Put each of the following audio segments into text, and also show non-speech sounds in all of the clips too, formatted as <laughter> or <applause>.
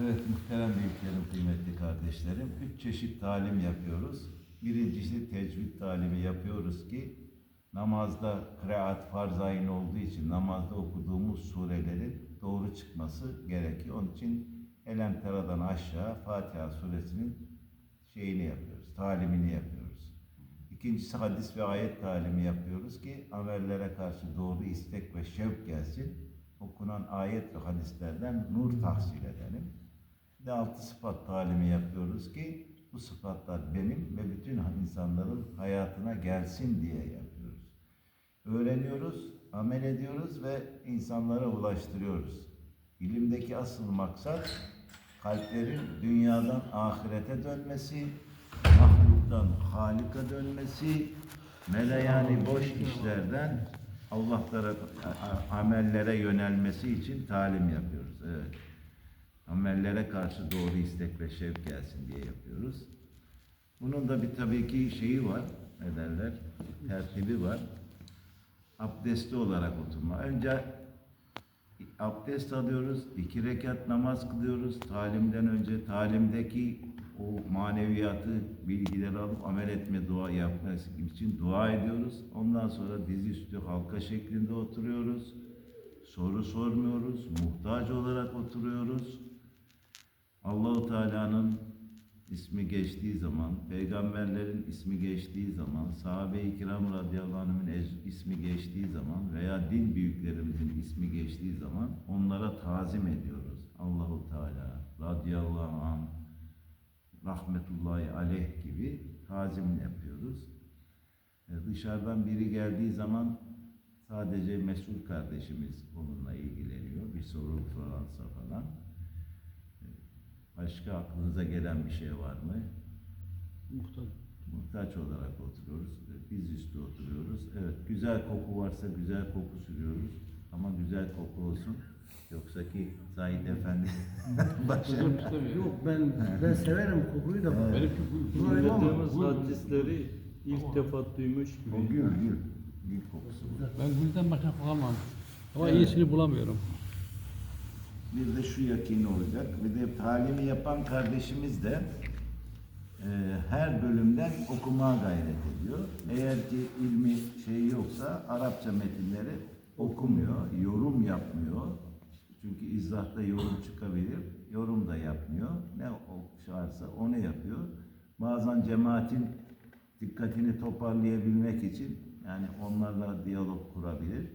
Evet muhterem büyüklerim, kıymetli kardeşlerim. Üç çeşit talim yapıyoruz. Birincisi tecvid talimi yapıyoruz ki namazda kıraat farz ayın olduğu için namazda okuduğumuz surelerin doğru çıkması gerekiyor. Onun için Elem Tera'dan aşağı Fatiha suresinin şeyini yapıyoruz, talimini yapıyoruz. İkincisi hadis ve ayet talimi yapıyoruz ki amellere karşı doğru istek ve şevk gelsin. Okunan ayet ve hadislerden nur tahsil edelim. De altı sıfat talimi yapıyoruz ki bu sıfatlar benim ve bütün insanların hayatına gelsin diye yapıyoruz. Öğreniyoruz, amel ediyoruz ve insanlara ulaştırıyoruz. İlimdeki asıl maksat kalplerin dünyadan ahirete dönmesi, mahluktan Halik'a dönmesi, meleyani boş işlerden Allah'lara, amellere yönelmesi için talim yapıyoruz. Evet. Amellere karşı doğru istek ve şevk gelsin diye yapıyoruz. Bunun da bir tabii ki şeyi var, ne derler, tertibi var. Abdestli olarak oturma. Önce abdest alıyoruz, iki rekat namaz kılıyoruz. Talimden önce talimdeki o maneviyatı, bilgileri alıp amel etme, dua yapması için dua ediyoruz. Ondan sonra dizüstü halka şeklinde oturuyoruz. Soru sormuyoruz, muhtaç olarak oturuyoruz. Allahu Teala'nın ismi geçtiği zaman, peygamberlerin ismi geçtiği zaman, sahabe-i kiram radıyallahu ismi geçtiği zaman veya din büyüklerimizin ismi geçtiği zaman onlara tazim ediyoruz. Allahu Teala radıyallahu anh, rahmetullahi aleyh gibi tazim yapıyoruz. E, Dışarıdan biri geldiği zaman sadece mesul kardeşimiz onunla ilgileniyor. Bir soru sorarsa falan. Başka aklınıza gelen bir şey var mı? Muhtar. Muhtaç olarak oturuyoruz. e, Dizüstü oturuyoruz. Evet, güzel koku varsa güzel koku sürüyoruz. Ama güzel koku olsun. Yoksa ki Zahid Efendi <laughs> istemiyor. Yok ben ben severim kokuyu da. Evet. Bu öyle ama Dinlediğimiz bu- hadisleri ilk defa duymuş gibi. o gül gül. Gül kokusu. Ben gülden başka bulamam. Ama Evet. iyisini bulamıyorum. Bir de şu yakin olacak. Bir de talimi yapan kardeşimiz de e, her bölümden okumaya gayret ediyor. Eğer ki ilmi şey yoksa Arapça metinleri okumuyor, yorum yapmıyor. Çünkü izahta yorum çıkabilir. Yorum da yapmıyor. Ne okşarsa onu yapıyor. Bazen cemaatin dikkatini toparlayabilmek için yani onlarla diyalog kurabilir.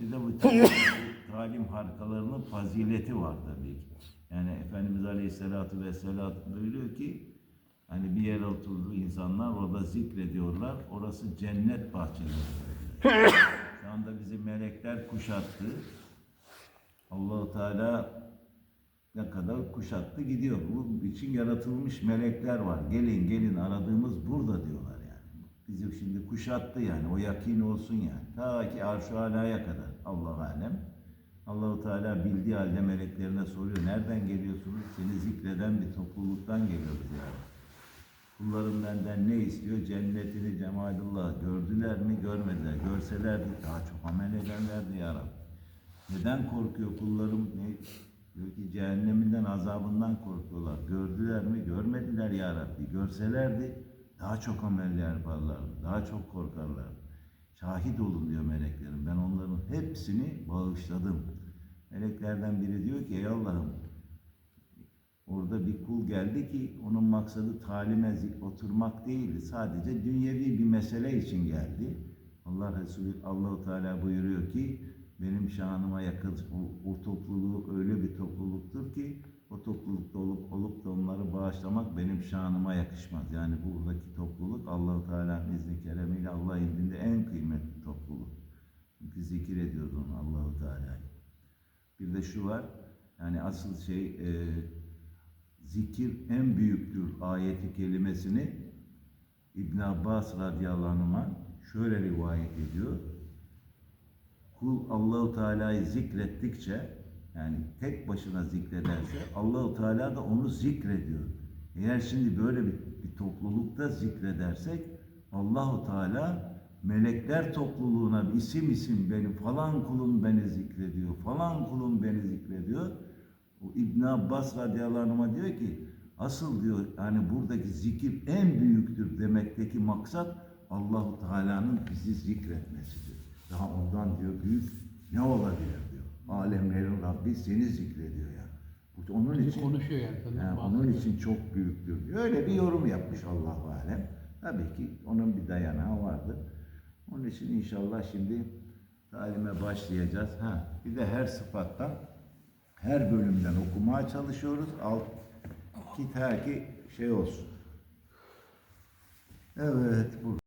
Bir de bu <laughs> talim, harikalarının fazileti var tabii ki. Yani Efendimiz Aleyhisselatü Vesselam buyuruyor ki hani bir yere oturdu insanlar orada zikrediyorlar. Orası cennet bahçeleri. <laughs> Şu anda bizi melekler kuşattı. Allahu Teala ne kadar kuşattı gidiyor. Bu için yaratılmış melekler var. Gelin gelin aradığımız burada diyorlar yani. Bizi şimdi kuşattı yani. O yakin olsun yani. Ta ki arş-ı alaya kadar. Allah alem. Allahu Teala bildiği halde meleklerine soruyor. Nereden geliyorsunuz? Seni zikreden bir topluluktan geliyoruz yani. Kullarım benden ne istiyor? Cennetini, cemalullah gördüler mi, görmediler. Görselerdi daha çok amel ederlerdi ya Rabbi. Neden korkuyor kullarım? Ne? Diyor ki cehenneminden, azabından korkuyorlar. Gördüler mi? Görmediler ya Rabbi. Görselerdi daha çok ameller yaparlardı. Daha çok korkarlardı. Şahit olun diyor meleklerim. Ben onların hepsini bağışladım. Meleklerden biri diyor ki ey Allah'ım Orada bir kul geldi ki onun maksadı talime oturmak değildi. Sadece dünyevi bir mesele için geldi. Allah Resulü Allahu Teala buyuruyor ki benim şanıma yakın o, o topluluğu öyle bir topluluktur ki o toplulukta olup olup bağışlamak benim şanıma yakışmaz. Yani buradaki topluluk Allahu Teala'nın izni keremiyle Allah indinde en kıymetli topluluk. Çünkü zikir ediyoruz onu Allahu Teala'yı. Bir de şu var. Yani asıl şey e, zikir en büyüktür ayeti kelimesini İbn Abbas radıyallahu anh'a şöyle rivayet ediyor. Kul Allahu Teala'yı zikrettikçe yani tek başına zikrederse Allahu Teala da onu zikrediyor. Eğer şimdi böyle bir, bir toplulukta zikredersek Allahu Teala melekler topluluğuna isim isim benim falan kulum beni zikrediyor, falan kulum beni zikrediyor. O İbn Abbas radıyallahu anh'a diyor ki asıl diyor yani buradaki zikir en büyüktür demekteki maksat Allahu Teala'nın bizi zikretmesidir. Daha ondan diyor büyük ne olabilir. Alemlerin Rabbi seni zikrediyor ya. Bu onun Bizi için konuşuyor yani. yani onun için çok büyüktür diyor. Öyle bir yorum yapmış Allahu alem. Tabii ki onun bir dayanağı vardı. Onun için inşallah şimdi talime başlayacağız. Ha, bir de her sıfattan her bölümden okumaya çalışıyoruz. Alt ki ta ki şey olsun. Evet, bu